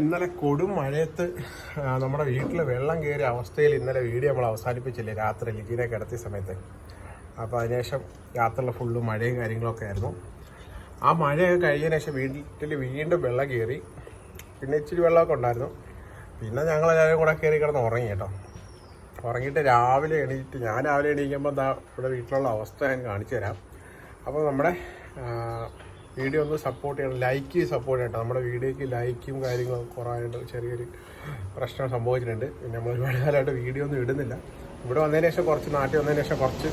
ഇന്നലെ കൊടും മഴയത്ത് നമ്മുടെ വീട്ടിൽ വെള്ളം കയറിയ അവസ്ഥയിൽ ഇന്നലെ വീഡിയോ നമ്മൾ അവസാനിപ്പിച്ചില്ലേ? രാത്രി ലിഖിനെ കിടത്തിയ സമയത്ത്. അപ്പോൾ അതിനുശേഷം രാത്രിയിൽ ഫുള്ള് മഴയും കാര്യങ്ങളൊക്കെ ആയിരുന്നു. ആ മഴയൊക്കെ കഴിഞ്ഞതിന് ശേഷം വീട്ടിൽ വീണ്ടും വെള്ളം കയറി പിന്നെ ഇച്ചിരി വെള്ളമൊക്കെ ഉണ്ടായിരുന്നു. പിന്നെ ഞങ്ങൾ എല്ലാവരും കൂടെ കയറി കിടന്ന് ഉറങ്ങി കേട്ടോ. ഉറങ്ങിയിട്ട് രാവിലെ എണീറ്റ് ഞാൻ രാവിലെ എണീക്കുമ്പോൾ എന്താ ഇവിടെ വീട്ടിലുള്ള അവസ്ഥ ഞാൻ കാണിച്ചു തരാം. അപ്പോൾ നമ്മുടെ വീഡിയോ ഒന്ന് സപ്പോർട്ട് ചെയ്യണം. ലൈക്ക് സപ്പോർട്ട് ചെയ്യണം നമ്മുടെ വീഡിയോയ്ക്ക് ലൈക്കും കാര്യങ്ങളും കുറവായിട്ട് ചെറിയൊരു പ്രശ്നം സംഭവിച്ചിട്ടുണ്ട്. പിന്നെ നമ്മൾ ഒരുപാട് കാലമായിട്ട് വീഡിയോ ഒന്നും ഇടുന്നില്ല. ഇവിടെ വന്നതിന് ശേഷം കുറച്ച് നാട്ടിൽ വന്നതിന് ശേഷം കുറച്ച്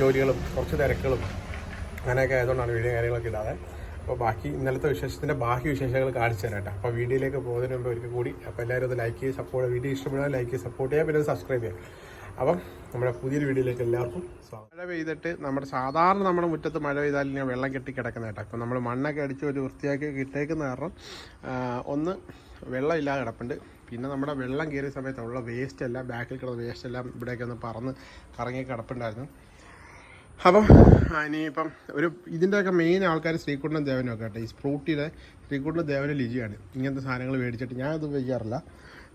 ജോലികളും കുറച്ച് തിരക്കുകളും അങ്ങനെയൊക്കെ ആയതുകൊണ്ടാണ് വീഡിയോ കാര്യങ്ങളൊക്കെ ഇടാതെ. അപ്പോൾ ബാക്കി ഇന്നലത്തെ വിശേഷത്തിന്റെ ബാക്കി വിശേഷങ്ങൾ കാണിച്ചു തരാം കേട്ടോ അപ്പോൾ വീഡിയോയിലേക്ക് പോകുന്നതിന് മുമ്പ് ഒരിക്കൽ കൂടി അപ്പോൾ എല്ലാവരും ഒന്ന് ലൈക്ക് ചെയ്ത് സപ്പോർട്ട് വീഡിയോ ഇഷ്ടപ്പെടുക ലൈക്ക് ചെയ്ത് സപ്പോർട്ട് ചെയ്യുക പിന്നെ സബ്സ്ക്രൈബ് ചെയ്യുക. അപ്പം നമ്മുടെ പുതിയൊരു വീഡിയോയിലേക്ക് എല്ലാവർക്കും സ്വാഗതം. മഴ പെയ്തിട്ട് നമ്മുടെ സാധാരണ നമ്മുടെ മുറ്റത്ത് മഴ പെയ്താൽ ഇങ്ങനെ വെള്ളം കെട്ടി കിടക്കുന്ന കേട്ടോ. ഇപ്പം നമ്മൾ മണ്ണൊക്കെ അടിച്ച് ഒരു വൃത്തിയാക്കി ഇട്ടേക്കുന്ന കാരണം ഒന്ന് വെള്ളം ഇല്ലാതെ കിടപ്പുണ്ട്. പിന്നെ നമ്മുടെ വെള്ളം കയറിയ സമയത്തുള്ള വേസ്റ്റ് എല്ലാം ബാക്കിൽ കിടന്ന വേസ്റ്റ് എല്ലാം ഇവിടേക്ക് ഒന്ന് പറന്ന് കറങ്ങി കിടപ്പുണ്ടായിരുന്നു. അപ്പം ഇനിയിപ്പം ഒരു ഇതിന്റെയൊക്കെ മെയിൻ ആൾക്കാർ ശ്രീകുണ്ഠൻ ദേവനൊക്കെ കേട്ടോ. ഈ സ്പ്രൂട്ടിയുടെ ശ്രീകുണ്ഠൻ ദേവന ലിജിയാണ്. ഇങ്ങനത്തെ സാധനങ്ങൾ മേടിച്ചിട്ട് ഞാനത് ഉപയോഗിക്കാറില്ല.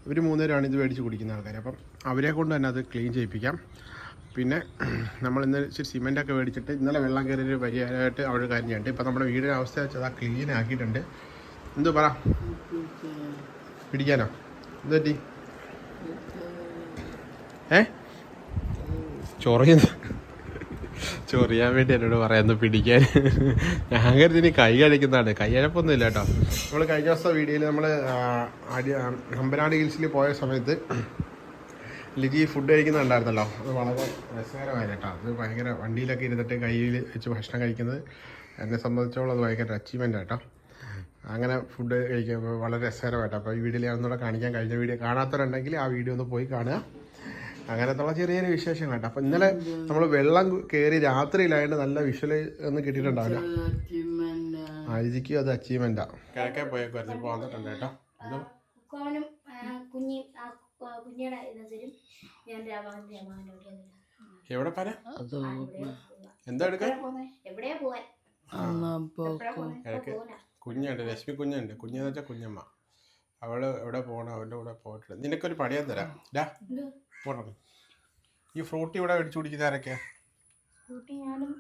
ഇവർ മൂന്നുപേരാണ് ഇത് മേടിച്ച് കുടിക്കുന്ന ആൾക്കാർ. അപ്പം അവരെ കൊണ്ട് തന്നെ അത് ക്ലീൻ ചെയ്യിപ്പിക്കാം. പിന്നെ നമ്മൾ ഇന്ന് ഇച്ചിരി സിമെന്റൊക്കെ മേടിച്ചിട്ട് ഇന്നലെ വെള്ളം കയറിയൊരു പരിഹാരമായിട്ട് ഒരു കാര്യം ഇപ്പം നമ്മുടെ വീടിന്റെ അവസ്ഥ വെച്ചാൽ അത് ക്ലീൻ ആക്കിയിട്ടുണ്ട്. എന്ത് പറ? പിടിക്കാനോ? എന്തു പറ്റി ഏ ചൊറിയുന്നു ചൊറിയാൻ വേണ്ടി എന്നോട് പറയാന്ന് പിടിക്കാൻ. ഞാൻ കരുതി കൈ കഴിക്കുന്നതാണ് കൈ അഴപ്പൊന്നും ഇല്ല കേട്ടോ. നമ്മൾ കഴിഞ്ഞ ദിവസത്തെ വീഡിയോയിൽ നമ്മൾ അടി അമ്പനാട് ഹിൽസിൽ പോയ സമയത്ത് ലിജി ഫുഡ് കഴിക്കുന്നുണ്ടായിരുന്നല്ലോ. അത് വളരെ രസകരമായി കേട്ടോ. അത് ഭയങ്കര വണ്ടിയിലൊക്കെ ഇരുന്നിട്ട് കയ്യിൽ വെച്ച് ഭക്ഷണം കഴിക്കുന്നത് എന്നെ സംബന്ധിച്ചോളം അത് ഭയങ്കര അച്ചീവ്മെന്റ് കേട്ടോ. അങ്ങനെ ഫുഡ് കഴിക്കുമ്പോൾ വളരെ രസകരമായിട്ടോ. അപ്പോൾ ഈ വീഡിയോയിൽ ഞാനൊന്നുകൂടെ കാണിക്കാൻ കഴിഞ്ഞ വീഡിയോ കാണാത്തവരുണ്ടെങ്കിൽ ആ വീഡിയോ ഒന്ന് പോയി കാണുക. അങ്ങനത്തുള്ള ചെറിയ ചെറിയ വിശേഷങ്ങൾ കേട്ടോ അപ്പം ഇന്നലെ നമ്മൾ വെള്ളം കയറി രാത്രിയിലായിട്ട് നല്ല വിഷ്വൽ ഒന്നും കിട്ടിയിട്ടുണ്ടാവില്ല. ആയിരിക്കും അത് അച്ചീവ്മെന്റാ കിഴക്കേ പോയേക്കുമായിരുന്നു ഇപ്പോൾ വന്നിട്ടുണ്ട് കേട്ടോ. ഇത് കുക്കവനും കുഞ്ഞി ആ കു- കുഞ്ഞിയുടെ ഇത് തരും. ഞാൻ രാമകന്റെ രാമകന്റെ എവിടെ എന്താ എടുക്കാൻ. കുഞ്ഞുണ്ട് രശ്മി കുഞ്ഞുണ്ട്. കുഞ്ഞെന്ന് വെച്ചാൽ കുഞ്ഞമ്മ. അവൾ എവിടെ പോകണം അവളുടെ കൂടെ പോയിട്ടുണ്ട്. നിനക്കൊരു പണിയാൻ തരാം. ഡാ. എന്ത്? പോണം ഈ ഫ്രൂട്ട് ഇവിടെ അടിച്ചു കുടിക്കുന്ന ആരൊക്കെ ഞാനും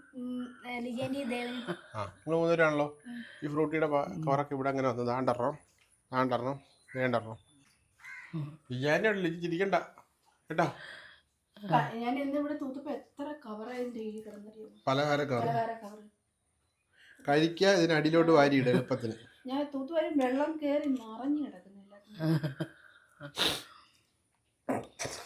ദേവനും ആ നിങ്ങൾ മൂന്നുപേരാണല്ലോ? ഈ ഫ്രൂട്ടിയുടെ കവറൊക്കെ ഇവിടെ അങ്ങനെ വന്നത്. ആണ്ടറണം. ആണ്ടറണം. വേണ്ടറണം. ഞാൻ ചിരിക്കണ്ട. കേട്ടോ? ഞാൻ ഇന്ന് ഇവിടെ തൂത്തപ്പോ എത്ര കിടന്നറിയോ പലഹാര കവർ പലഹാര കവർ അടിയിലോട്ട് വാരിയിടുക എളുപ്പത്തിന്. ഞാൻ തൂത്തുവാരും വെള്ളം കയറി നിറഞ്ഞു കിടക്കുന്നില്ല.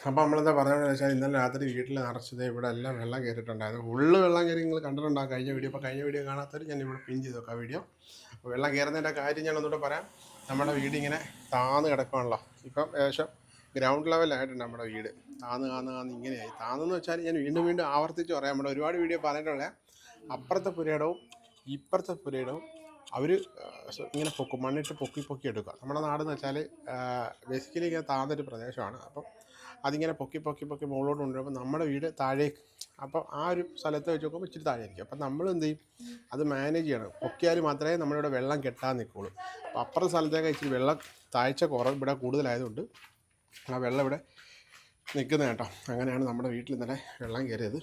അപ്പോൾ നമ്മളെന്താ പറഞ്ഞതെന്ന് വെച്ചാൽ ഇന്നലെ രാത്രി വീട്ടിൽ നിറച്ചത് ഇവിടെ എല്ലാം വെള്ളം കയറിയിട്ടുണ്ടായിരുന്നു ഉള്ളു വെള്ളം കയറി നിങ്ങൾ കണ്ടിട്ടുണ്ടാകും കഴിഞ്ഞ വീഡിയോ. അപ്പോൾ കഴിഞ്ഞ വീഡിയോ കാണാത്തവർ ഞാൻ ഇവിടെ പിൻ ചെയ്ത് നോക്കാം വീഡിയോ. അപ്പോൾ വെള്ളം കയറുന്നതിന്റെ കാര്യം ഞാൻ ഒന്നുകൂടെ പറയാം. നമ്മുടെ വീട് ഇങ്ങനെ താന്ന് കിടക്കുകയാണല്ലോ ഇപ്പം ഏകദേശം ഗ്രൗണ്ട് ലെവലായിട്ടുണ്ട് നമ്മുടെ വീട്. താന്ന് താന്ന് താന്ന് ഇങ്ങനെയായി. താന്നെന്ന് വെച്ചാൽ ഞാൻ വീണ്ടും വീണ്ടും ആവർത്തിച്ച് പറയാം. നമ്മുടെ ഒരുപാട് വീഡിയോ പറഞ്ഞിട്ടുള്ള അപ്പുറത്തെ പുരയിടവും ഇപ്പുറത്തെ പുരയിടവും അവർ ഇങ്ങനെ പൊക്കും. മണ്ണിട്ട് പൊക്കി പൊക്കി എടുക്കുക. നമ്മുടെ നാടെന്ന് വെച്ചാൽ ബേസിക്കലി ഇങ്ങനെ താന്നൊരു പ്രദേശമാണ്. അപ്പം അതിങ്ങനെ പൊക്കി പൊക്കി പൊക്കി മുകളിലോട്ട് കൊണ്ടുവരുമ്പോൾ നമ്മുടെ വീട് താഴേക്ക്. അപ്പോൾ ആ ഒരു സ്ഥലത്ത് വെച്ച് നോക്കുമ്പോൾ ഇച്ചിരി താഴെയായിരിക്കും. അപ്പം നമ്മൾ എന്ത് ചെയ്യും? അത് മാനേജ് ചെയ്യണം. പൊക്കിയാൽ മാത്രമേ നമ്മളിവിടെ വെള്ളം കെട്ടാൻ നിൽക്കുള്ളൂ അപ്പം അപ്പുറത്തെ സ്ഥലത്തേക്ക് ഇച്ചിരി വെള്ളം താഴ്ച കുറവ് ഇവിടെ കൂടുതലായതുകൊണ്ട് ആ വെള്ളം ഇവിടെ നിൽക്കുന്നത് കേട്ടോ. അങ്ങനെയാണ് നമ്മുടെ വീട്ടിൽ ഇന്നലെ വെള്ളം കയറിയത്.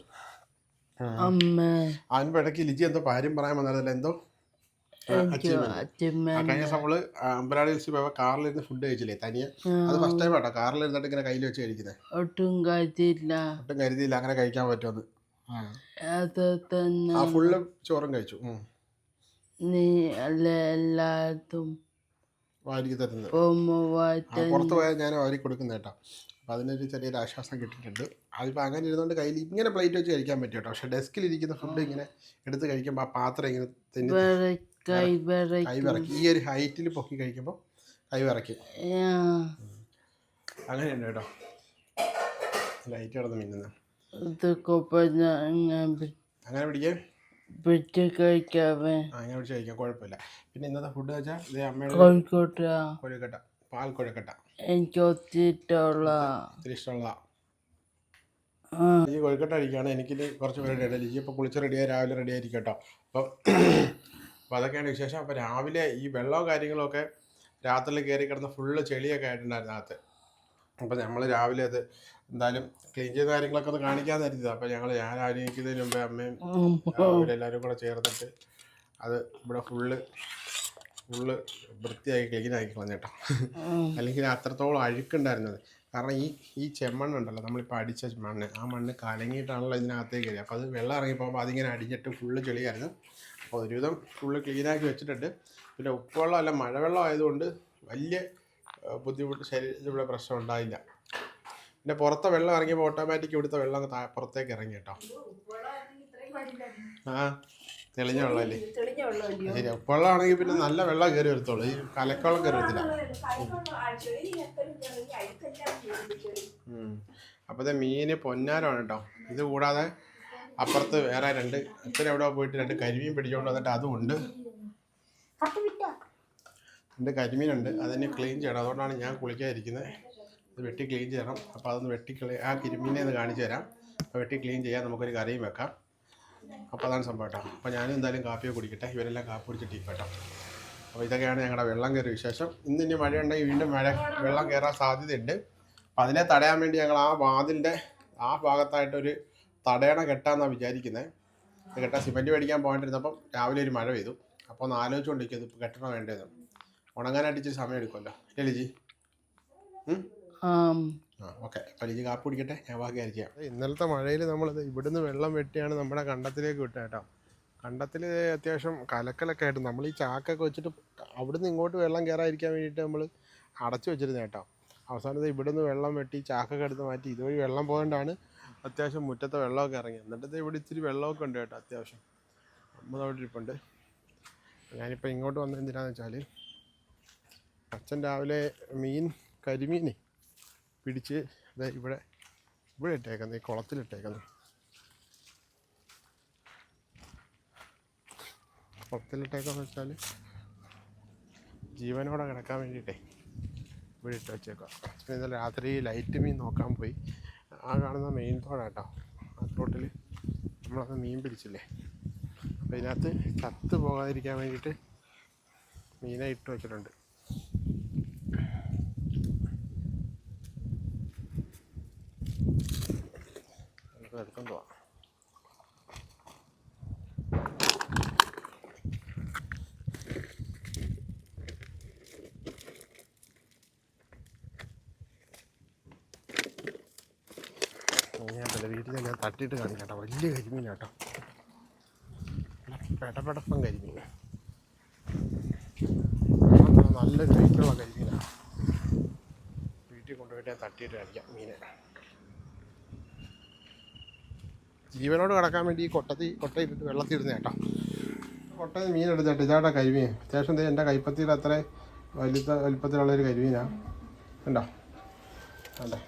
അതിനിടയ്ക്ക് ലിജി എന്തോ കാര്യം പറയാൻ വന്നതല്ല? എന്തോ കഴിഞ്ഞ നമ്മൾ അമ്പലാടി ഹിൽസിൽ പോയപ്പോ കാറിലിരുന്ന് ഫുഡ് കഴിച്ചില്ലേ തനിയെ? അത് ഫസ്റ്റ് ടൈം ആട്ടോ കാറിലിരുന്നിട്ട് ഇങ്ങനെ കയ്യിൽ വെച്ച് കഴിക്കുന്നത് ഒട്ടും കരുതിയില്ല ഒട്ടും കരുതിയില്ല അങ്ങനെ കഴിക്കാൻ പറ്റുമെന്ന്. ആ. ഫുള്ള് ചോറും കഴിച്ചു. നീ അല്ല എല്ലായിടത്തും വാരിക്ക് തരുന്നത്. പുറത്ത് പോയാൽ ഞാൻ വാരി കൊടുക്കുന്ന കേട്ടോ. അപ്പോൾ അതിനൊരു ചെറിയൊരു ആശ്വാസം കിട്ടിയിട്ടുണ്ട്. അതിപ്പോൾ അങ്ങനെ ഇരുന്നുകൊണ്ട് കയ്യിൽ ഇങ്ങനെ പ്ലേറ്റ് വെച്ച് കഴിക്കാൻ പറ്റും കേട്ടോ. പക്ഷേ ഡെസ്കിൽ ഇരിക്കുന്ന ഫുഡ് ഇങ്ങനെ എടുത്ത് കഴിക്കുമ്പോൾ ആ പാത്രം ഇങ്ങനെ തെന്നി വേറെ കൈ വേറെ കൈ വിറക്കി ഈ ഒരു ഹൈറ്റിൽ പൊക്കി കഴിക്കുമ്പോൾ കൈ വിറക്കി അങ്ങനെയുണ്ട് കേട്ടോ. ലൈറ്റ് കിടന്ന് മിന്നുന്ന. അങ്ങനെ പിടിക്കേ. പിടിച്ച് കഴിക്കാവേ ആ അങ്ങനെ പിടിച്ച് കഴിക്കാം. കുഴപ്പമില്ല. പിന്നെ ഇന്നത്തെ ഫുഡ് വെച്ചാൽ ഇതേ അമ്മയുടെ കോഴിക്കോട്ട. കോഴിക്കട്ട പാൽ കോഴിക്കട്ട. എനിക്ക് ഒത്തിരി ഇഷ്ടമുള്ള ഒത്തിരി ഇഷ്ടമുള്ള. ആ, ഈ കോഴിക്കട്ട അടിക്കുകയാണ് എനിക്ക് കുറച്ച് പേരുടെ ഇടയിൽ ഇപ്പോൾ കുളിച്ച് റെഡിയായി രാവിലെ റെഡി ആയിരിക്കും കേട്ടോ. അപ്പം അപ്പോൾ അതൊക്കെയാണ് വിശേഷം. അപ്പോൾ രാവിലെ ഈ വെള്ളവും കാര്യങ്ങളൊക്കെ രാത്രിയിൽ കയറി കിടന്ന് ഫുള്ള് ചെളിയൊക്കെ ആയിട്ടുണ്ടായിരുന്നു അകത്ത്. അപ്പോൾ നമ്മൾ രാവിലെ അത് എന്തായാലും ക്ലീൻ ചെയ്ത കാര്യങ്ങളൊക്കെ ഒന്ന് കാണിക്കാന്ന് കരുതിയത്. അപ്പോൾ ഞങ്ങൾ ഞാൻ ആലോചിക്കുന്നതിന് മുമ്പേ അമ്മയും അവരെല്ലാവരും കൂടെ ചേർന്നിട്ട് അത് ഇവിടെ ഫുള്ള് ഫുള്ള് വൃത്തിയാക്കി ക്ലീൻ ആക്കി കളഞ്ഞേട്ടോ അല്ലെങ്കിൽ അത്രത്തോളം അഴുക്കുണ്ടായിരുന്നത്. കാരണം ഈ ഈ ചെമ്മണ്ണുണ്ടല്ലോ നമ്മളിപ്പോൾ അടിച്ച മണ്ണ്. ആ മണ്ണ് കലങ്ങിയിട്ടാണല്ലോ ഇതിനകത്തേക്ക് അപ്പോൾ അത് വെള്ളം ഇറങ്ങി പോകുമ്പോൾ അതിങ്ങനെ അടിഞ്ഞിട്ട് ഫുള്ള് ചെളിയായിരുന്നു. ഒരുവിധം ഫുള്ള് ക്ലീനാക്കി വെച്ചിട്ടുണ്ട്. പിന്നെ ഉപ്പുവെള്ളം അല്ല മഴവെള്ളം ആയതുകൊണ്ട് വലിയ ബുദ്ധിമുട്ട് ശരീരത്തിലുള്ള പ്രശ്നം ഉണ്ടായില്ല. പിന്നെ പുറത്തെ വെള്ളം ഇറങ്ങിയപ്പോൾ ഓട്ടോമാറ്റിക് ഇവിടുത്തെ വെള്ളം പുറത്തേക്ക് ഇറങ്ങി കേട്ടോ. ആ തെളിഞ്ഞ വെള്ളമല്ലേ ശരി ഉപ്പുവെള്ളം ആണെങ്കിൽ പിന്നെ നല്ല വെള്ളം കയറി വരത്തുള്ളൂ. ഈ കലക്കവെള്ളം കയറി വരത്തില്ല. അപ്പോഴത്തെ മീന് പൊന്നാരമാണ് കേട്ടോ. ഇത് കൂടാതെ അപ്പുറത്ത് വേറെ രണ്ട് അച്ഛൻ എവിടെ പോയിട്ട് രണ്ട് കരിമീൻ പിടിച്ചോണ്ട് വന്നിട്ട് അതും ഉണ്ട്. കത്ത് വിട്ടോ രണ്ട് കരിമീനുണ്ട്. അതിനെ ക്ലീൻ ചെയ്യണം. അതുകൊണ്ടാണ് ഞാൻ കുളിക്കാതിരിക്കുന്നത് ഇത് വെട്ടി ക്ലീൻ ചെയ്യണം. അപ്പോൾ അതൊന്ന് വെട്ടി ക്ലീ ആ കരിമീനെ ഒന്ന് കാണിച്ചു തരാം. അപ്പോൾ വെട്ടി ക്ലീൻ ചെയ്യാൻ നമുക്കൊരു കറിയും വെക്കാം. അപ്പോൾ അതാണ് സംഭവം കേട്ടോ. അപ്പോൾ ഞാനും എന്തായാലും കാപ്പിയോ കുടിക്കട്ടെ. ഇവരെല്ലാം കാപ്പി കുടിച്ചിട്ട് കേട്ടോ. അപ്പോൾ ഇതൊക്കെയാണ് ഞങ്ങളുടെ വെള്ളം കയറിയ വിശേഷം. ഇന്ന് ഇനി മഴ ഉണ്ടെങ്കിൽ വീണ്ടും മഴ വെള്ളം കയറാൻ സാധ്യതയുണ്ട്. അപ്പോൾ അതിനെ തടയാൻ വേണ്ടി ഞങ്ങൾ ആ വാതിലിന്റെ ആ ഭാഗത്തായിട്ടൊരു തടയണ കെട്ടാന്നാണ് വിചാരിക്കുന്നത് കെട്ടാൻ സിമെന്റ് മേടിക്കാൻ പോകാണ്ടിരുന്നപ്പം രാവിലെ ഒരു മഴ പെയ്തു. അപ്പോൾ ഒന്ന് ആലോചിച്ചുകൊണ്ടിരിക്കും ഇപ്പോൾ കെട്ടണം വേണ്ടത് ഉണങ്ങാനായിട്ട് ഇച്ചിരി സമയം എടുക്കുമല്ലോ. ലിജി? ഉം? ആം. ആ ഓക്കെ. അപ്പോൾ ലിജി കാപ്പി കുടിക്കട്ടെ ഞാൻ ബാക്കി ഇന്നലത്തെ മഴയിൽ നമ്മൾ ഇവിടുന്ന് വെള്ളം വെട്ടിയാണ് നമ്മുടെ കണ്ടത്തിലേക്ക് വിട്ടത് കേട്ടോ. കണ്ടത്തിൽ അത്യാവശ്യം കലക്കലൊക്കെ ആയിട്ട് നമ്മൾ ഈ ചാക്കൊക്കെ വെച്ചിട്ട് അവിടുന്ന് ഇങ്ങോട്ട് വെള്ളം കയറാതിരിക്കാൻ വേണ്ടിയിട്ട് നമ്മൾ അടച്ചു വെച്ചിരുന്നേട്ടോ അവസാനത്തെ ഇവിടുന്ന് വെള്ളം വെട്ടി ചാക്കൊക്കെ എടുത്ത് മാറ്റി ഇതുവഴി വെള്ളം പോകേണ്ടാണ് അത്യാവശ്യം മുറ്റത്തെ വെള്ളമൊക്കെ ഇറങ്ങി. എന്നിട്ട് ഇവിടെ ഇത്തിരി വെള്ളമൊക്കെ ഉണ്ട് കേട്ടോ അത്യാവശ്യം. നമ്മളവിടെ ഇരിപ്പുണ്ട്. ഞാനിപ്പോൾ ഇങ്ങോട്ട് വന്നത് എന്തിനാന്ന് വെച്ചാൽ അച്ഛൻ രാവിലെ മീൻ കരിമീനെ പിടിച്ച് ദേ ഇവിടെ ഇവിടെ ഇട്ടേക്കുന്നത് ഈ കുളത്തിലിട്ടേക്കുന്നത് കുളത്തിലിട്ടേക്കാന്ന് വെച്ചാൽ ജീവനോടെ കിടക്കാൻ വേണ്ടിയിട്ടേ ഇവിടെ ഇട്ട് വെച്ചേക്കാം ഇന്നലെ രാത്രി ലൈറ്റ് മീൻ നോക്കാൻ പോയി. ആ കാണുന്ന മെയിൻ തോടാട്ടോ. ആ തോട്ടിൽ നമ്മളത് മീൻ പിടിച്ചില്ലേ? അപ്പോൾ ഇതിനകത്ത് ചത്ത് പോകാതിരിക്കാൻ വേണ്ടിയിട്ട് മീനെ ഇട്ട് വെച്ചിട്ടുണ്ട്. എടുത്തോണ്ട് പോവാം ഞാൻ പല വീട്ടിൽ ഞാൻ തട്ടിയിട്ട് കാണിക്കാട്ടോ വലിയ കരിമീൻ കേട്ടോ പെടപെടപ്പം കരിമീൻ. നല്ല വെയിറ്റുള്ള കരിമീനാണ് വീട്ടിൽ കൊണ്ടുപോയിട്ട് തട്ടിയിട്ട് കാണിക്കാം മീനെ. ജീവനോട് കിടക്കാൻ വേണ്ടി ഈ കൊട്ടത്തി കൊട്ടയിട്ടിട്ട് വെള്ളത്തിൽ ഇടുന്ന കേട്ടോ. കൊട്ടയിൽ മീൻ എടുത്തിട്ട് ഇതാട്ടാ കരിമീൻ. അത്യാവശ്യം എന്റെ കൈപ്പത്തിയിൽ അത്ര വലുത്ത വലുപ്പത്തിലുള്ളൊരു കരിമീനാണ് ഉണ്ടോ അല്ലേ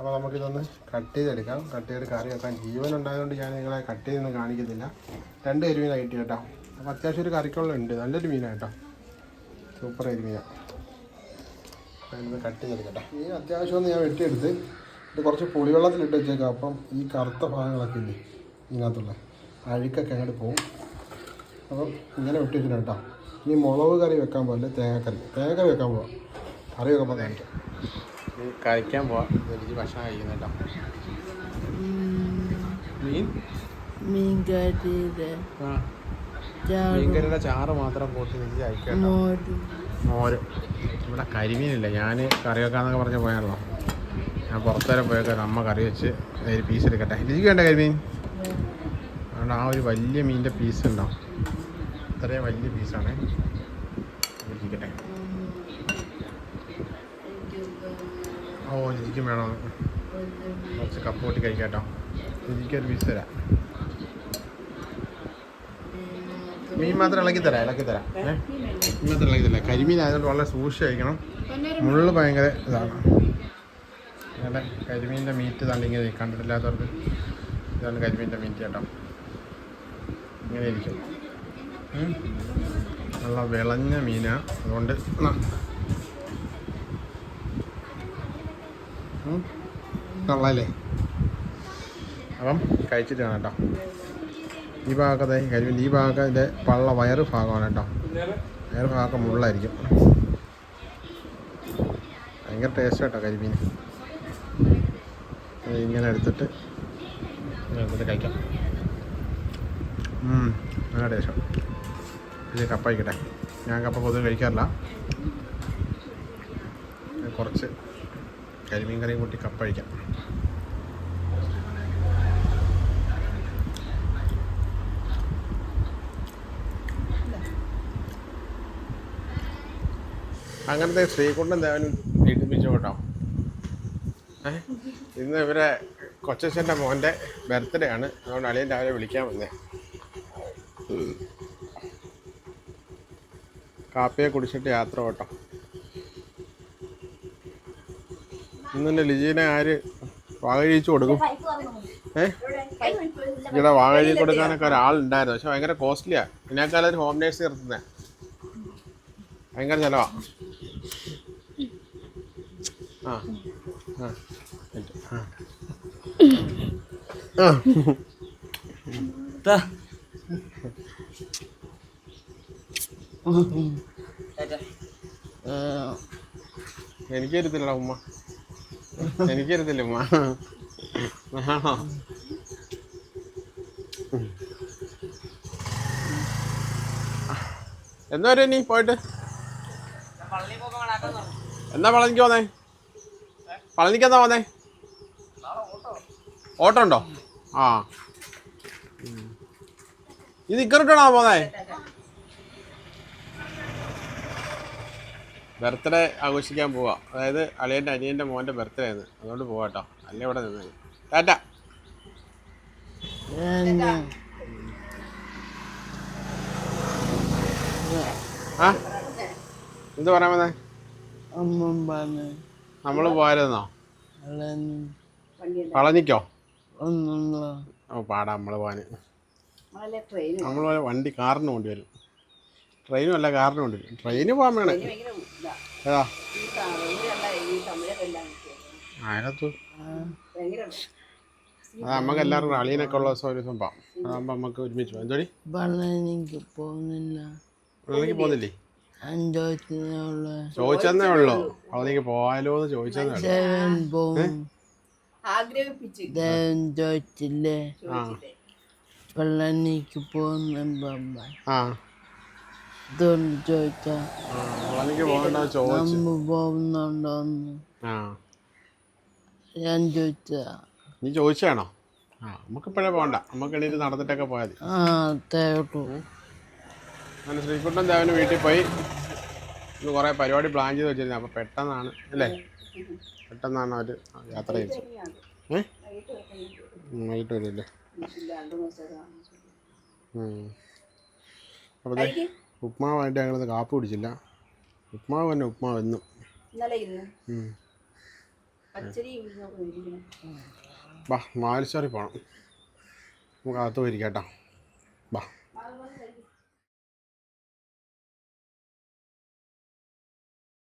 അപ്പോൾ നമുക്കിതൊന്ന് കട്ട് ചെയ്തെടുക്കാം. കട്ട് ചെയ്ത് കറി വെക്കാൻ ജീവൻ ഉണ്ടായതുകൊണ്ട് ഞാൻ നിങ്ങളെ കട്ട് ചെയ്തൊന്നും കാണിക്കുന്നില്ല രണ്ട് എരുമീന കിട്ടി കേട്ടോ. അപ്പോൾ അത്യാവശ്യം ഒരു കറിക്കുള്ള ഉണ്ട്. നല്ലൊരു മീനാണ് കേട്ടോ. സൂപ്പർ എരുമീന അതിനൊന്ന് കട്ട് ചെയ്തെടുക്കട്ടെ. ഈ അത്യാവശ്യം ഒന്ന് ഞാൻ വെട്ടിയെടുത്ത് ഇത് കുറച്ച് പുളിവെള്ളത്തിലിട്ട് വെച്ചേക്കാം. അപ്പം ഈ കറുത്ത ഭാഗങ്ങളൊക്കെ ഇല്ലേ ഇതിനകത്തുള്ള അഴുക്കൊക്കെ അങ്ങോട്ട് പോകും അപ്പം ഇങ്ങനെ വെട്ടി വെച്ചിട്ട് കേട്ടോ. ഇനി മുളക് കറി വെക്കാൻ പോലെ തേങ്ങക്കറി. തേങ്ങക്കറി വെക്കാൻ പോവാം. കറി വെക്കുമ്പോൾ കാണിക്കാം കഴിക്കാൻ പോവാം. എനിക്ക് ഭക്ഷണം കഴിക്കുന്നില്ല മീൻ? മീൻകറിയുടെ ചാറ്. മീൻകറിയുടെ ചാറ് മാത്രം പോട്ട് എനിക്ക് കഴിക്കാം മോര്. ഇവിടെ കരിമീനില്ല. ഞാൻ കറി വെക്കാന്നൊക്കെ പറഞ്ഞ് പോയാണല്ലോ. ഞാൻ പുറത്തുവരെ പോയൊക്കെ അമ്മ കറി വെച്ച് ഒരു പീസ് എടുക്കട്ടെ. എനിക്ക് വേണ്ട കരിമീൻ? അതുകൊണ്ട് ആ ഒരു വലിയ മീനിന്റെ പീസ് ഉണ്ടാവും അത്രയും വലിയ പീസാണ് ഓ ജിജിക്കും വേണോ. കുറച്ച് കപ്പ് കൂട്ടി കഴിക്കാം കേട്ടോ ജിജിക്ക് ഒരു പീസ് തരാം മീൻ മാത്രം ഇളക്കി തരാം ഇളക്കി തരാം. ഏഹ് മീൻ മാത്രം ഇളക്കി തരാം. കരിമീൻ ആയതുകൊണ്ട് വളരെ സൂക്ഷിച്ച് കഴിക്കണം. മുള്ളു ഭയങ്കര ഇതാണ്. അങ്ങനെ കരിമീന്റെ മീറ്റ് തന്നെ ഇങ്ങനെ കണ്ടിട്ടില്ലാത്തവർക്ക് ഇതാണ് കരിമീന്റെ മീറ്റ് കേട്ടോ. ഇങ്ങനെ ഇരിക്കും. നല്ല വിളഞ്ഞ മീനാണ് അതുകൊണ്ട് ന- ഉം. അപ്പം കഴിച്ചിട്ട് കേട്ടോ. ഈ ഭാഗത്തെ കരിമീൻ ഈ ഭാഗത്തെ പള്ള വയറ് ഭാഗമാണ് കേട്ടോ. വയറ് ഭാഗമൊക്കെ മുള്ളായിരിക്കും. ഭയങ്കര ടേസ്റ്റ് കേട്ടോ കരിമീൻ. ഇങ്ങനെ എടുത്തിട്ട് എടുത്തിട്ട് കഴിക്കാം. നല്ല ടേസ്റ്റ് ഇത് കപ്പ കഴിക്കട്ടെ ഞാൻ കപ്പ പൊതുവെ കഴിക്കാറില്ല. കുറച്ച് കരിമീൻ കറിയും കൂട്ടി കപ്പഴിക്കാം അങ്ങനത്തെ ശ്രീകുണ്ടൻ ദേവനും വീട്ടിപ്പിച്ചു കേട്ടോ ഏഹ് ഇന്ന് ഇവരെ കൊച്ചച്ഛന്റെ മോന്റെ ബർത്ത്ഡേ ആണ്. അതുകൊണ്ട് അളിയൻ രാവിലെ വിളിക്കാൻ വന്നേ. കാപ്പിയെ കുടിച്ചിട്ട് യാത്ര കേട്ടോ ഇന്നെ ലിജീനെ ആര് വാകഴിച്ചു കൊടുക്കും? ഏ? ഇവിടെ വാകഴി കൊടുക്കാനൊക്കെ ഒരാളുണ്ടായിരുന്നു. പക്ഷെ ഭയങ്കര കോസ്റ്റ്ലിയാ ഇതിനേക്കാളും ഒരു ഹോം നേഴ്സ് നിർത്തുന്നത് ഭയങ്കര ചിലവാ. ആ. ആ. എനിക്കരുത്തില്ലടാ ഉമ്മ. ആണോ എന്നാ വരെ നീ പോയിട്ട്? എന്നാ പളനിക്ക് പോന്നേ? പളനിക്ക് എന്നാ പോന്നേ? ഓട്ടോ ഉണ്ടോ? ആ. ഇത് ഇക്കറിട്ടാണോ പോന്നേ? ബർത്ത്ഡേ ആഘോഷിക്കാൻ പോവാ. അതായത് അളിയന്റെ അനിയന്റെ മോന്റെ ബർത്ത്ഡേ ആണ്. അതുകൊണ്ട് പോവാട്ടോ അല്ലേ ഇവിടെ നിന്ന്. ടാറ്റ. ആ? എന്ത് പറയാൻ വന്നേ. നമ്മൾ പോയായിരുന്നോ. പളനിക്കോ. ഓ പാടാ. നമ്മൾ പോവാന്. നമ്മൾ ട്രെയിൻ നമ്മൾ വണ്ടി കാറിന് കൊണ്ടി വരും ട്രെയിനും അല്ല കാറിനും ഉണ്ട്. ട്രെയിന് പോകാൻ വേണേ. ഏതാ. അതിനകത്ത് അത് നമുക്ക് എല്ലാവർക്കും അളിയനൊക്കെ ഉള്ള ദിവസം ഒരു സംഭവം. അതാകുമ്പോൾ നമുക്ക് ഒരുമിച്ച് പോകാം. എന്തോടി? പളനിക്ക് പോകുന്നില്ല. പോകുന്നില്ലേ? ചോദിച്ചെന്നേ ഉള്ളൂ. പളനിക്ക് പോയാലോ എന്ന് ചോദിച്ചെന്നേ ഉള്ളൂ. ചോദിച്ചില്ലേ? ആ പളനിക്ക് പോകുന്ന ആ. ചോദിച്ചാ. നമ്മ പോകുന്നുണ്ടോന്ന് ഞാൻ ചോദിച്ചാ നീ ചോദിച്ചാണോ? ആ നമുക്കിപ്പോഴേ പോകണ്ട നമുക്ക് എണീറ്റ് നടന്നിട്ടൊക്കെ പോയാൽ മതി ആ തേട്ടു അങ്ങനെ ശ്രീകുട്ടൻ ദേവന് വീട്ടിൽ പോയി. ഇന്ന് കുറേ പരിപാടി പ്ലാൻ ചെയ്ത് വെച്ചിരുന്നത് അപ്പോൾ പെട്ടെന്നാണ് അല്ലേ? പെട്ടെന്നാണ് അവർ യാത്ര ചെയ്തത്. ഏ? വൈകിട്ട് ഉം. അപ്പോൾ ദേ ഉപ്മാവായിട്ട് ഞങ്ങളിന്ന് കാപ്പി കുടിച്ചില്ല. ഉപ്മാവ് തന്നെ ഉപ്മാവ് എന്നും ബാ മാലിശ്ശേരി പോകണം നമുക്ക് അകത്ത് പോയിരിക്കാം കേട്ടോ. ബാ.